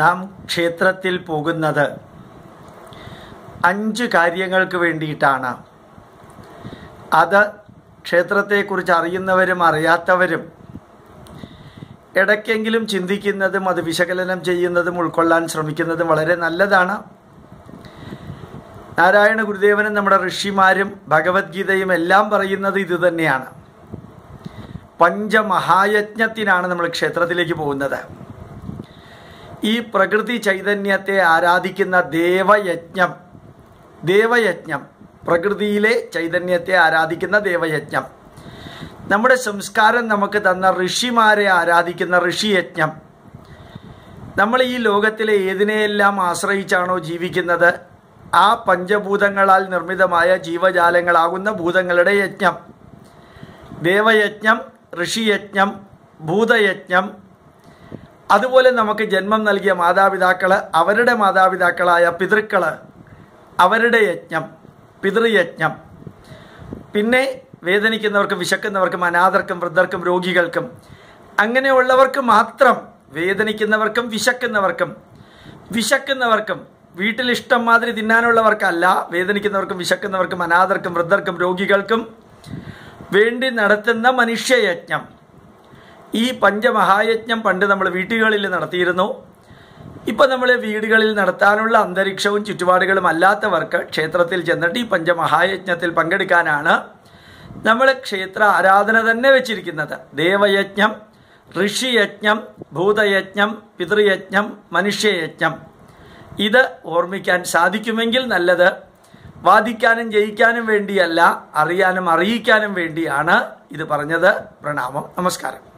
നാം ക്ഷേത്രത്തിൽ പോകുന്നത് അഞ്ച് കാര്യങ്ങൾക്ക് വേണ്ടിയിട്ടാണ്. അത് ക്ഷേത്രത്തെക്കുറിച്ച് അറിയുന്നവരും അറിയാത്തവരും ഇടയ്ക്കെങ്കിലും ചിന്തിക്കുന്നതും അത് വിശകലനം ചെയ്യുന്നതും ഉൾക്കൊള്ളാൻ ശ്രമിക്കുന്നതും വളരെ നല്ലതാണ്. നാരായണ ഗുരുദേവനും നമ്മുടെ ഋഷിമാരും ഭഗവത്ഗീതയും എല്ലാം പറയുന്നത് ഇതുതന്നെയാണ് പഞ്ചമഹായജ്ഞത്തിനാണ് നമ്മൾ ക്ഷേത്രത്തിലേക്ക് പോകുന്നത്. ഈ പ്രകൃതി ചൈതന്യത്തെ ആരാധിക്കുന്ന ദേവയജ്ഞം ദേവയജ്ഞം പ്രകൃതിയിലെ ചൈതന്യത്തെ ആരാധിക്കുന്ന ദേവയജ്ഞം. നമ്മുടെ സംസ്കാരം നമുക്ക് തന്ന ഋഷിമാരെ ആരാധിക്കുന്ന ഋഷിയജ്ഞം. നമ്മൾ ഈ ലോകത്തിലെ ഏതിനെയെല്ലാം ആശ്രയിച്ചാണോ ജീവിക്കുന്നത്? ആ പഞ്ചഭൂതങ്ങളാൽ നിർമ്മിതമായ ജീവജാലങ്ങളാകുന്ന ഭൂതങ്ങളുടെ യജ്ഞം. ദേവയജ്ഞം ഋഷിയജ്ഞം ഭൂതയജ്ഞം അതുപോലെ നമുക്ക് ജന്മം നൽകിയ മാതാപിതാക്കൾ അവരുടെ മാതാപിതാക്കളായ പിതൃക്കൾ അവരുടെ യജ്ഞം പിതൃയജ്ഞം. പിന്നെ വേദനിക്കുന്നവർക്കും വിശക്കുന്നവർക്കും അനാഥർക്കും വൃദ്ധർക്കും രോഗികൾക്കും അങ്ങനെയുള്ളവർക്ക് മാത്രം വേദനിക്കുന്നവർക്കും വിശക്കുന്നവർക്കും വിശക്കുന്നവർക്കും വീട്ടിൽ ഇഷ്ടം മാതിരി തിന്നാനുള്ളവർക്കല്ല വേദനിക്കുന്നവർക്കും വിശക്കുന്നവർക്കും അനാഥർക്കും വൃദ്ധർക്കും രോഗികൾക്കും വേണ്ടി നടത്തുന്ന മനുഷ്യയജ്ഞം. ഈ പഞ്ചമഹായജ്ഞം പണ്ട് നമ്മൾ വീട്ടുകളിൽ നടത്തിയിരുന്നു. ഇപ്പം നമ്മൾ വീടുകളിൽ നടത്താനുള്ള അന്തരീക്ഷവും ചുറ്റുപാടുകളും അല്ലാത്തവർക്ക് ക്ഷേത്രത്തിൽ ചെന്നിട്ട് ഈ പഞ്ചമഹായജ്ഞത്തിൽ പങ്കെടുക്കാനാണ് നമ്മൾ ക്ഷേത്ര ആരാധന തന്നെ വെച്ചിരിക്കുന്നത്. ദേവയജ്ഞം ഋഷിയജ്ഞം ഭൂതയജ്ഞം പിതൃയജ്ഞം മനുഷ്യയജ്ഞം. ഇത് ഓർമ്മിക്കാൻ സാധിക്കുമെങ്കിൽ നല്ലത്. വാദിക്കാനും ജയിക്കാനും വേണ്ടിയല്ല അറിയാനും അറിയിക്കാനും വേണ്ടിയാണ് ഇത് പറഞ്ഞത്. പ്രണാമം. നമസ്കാരം.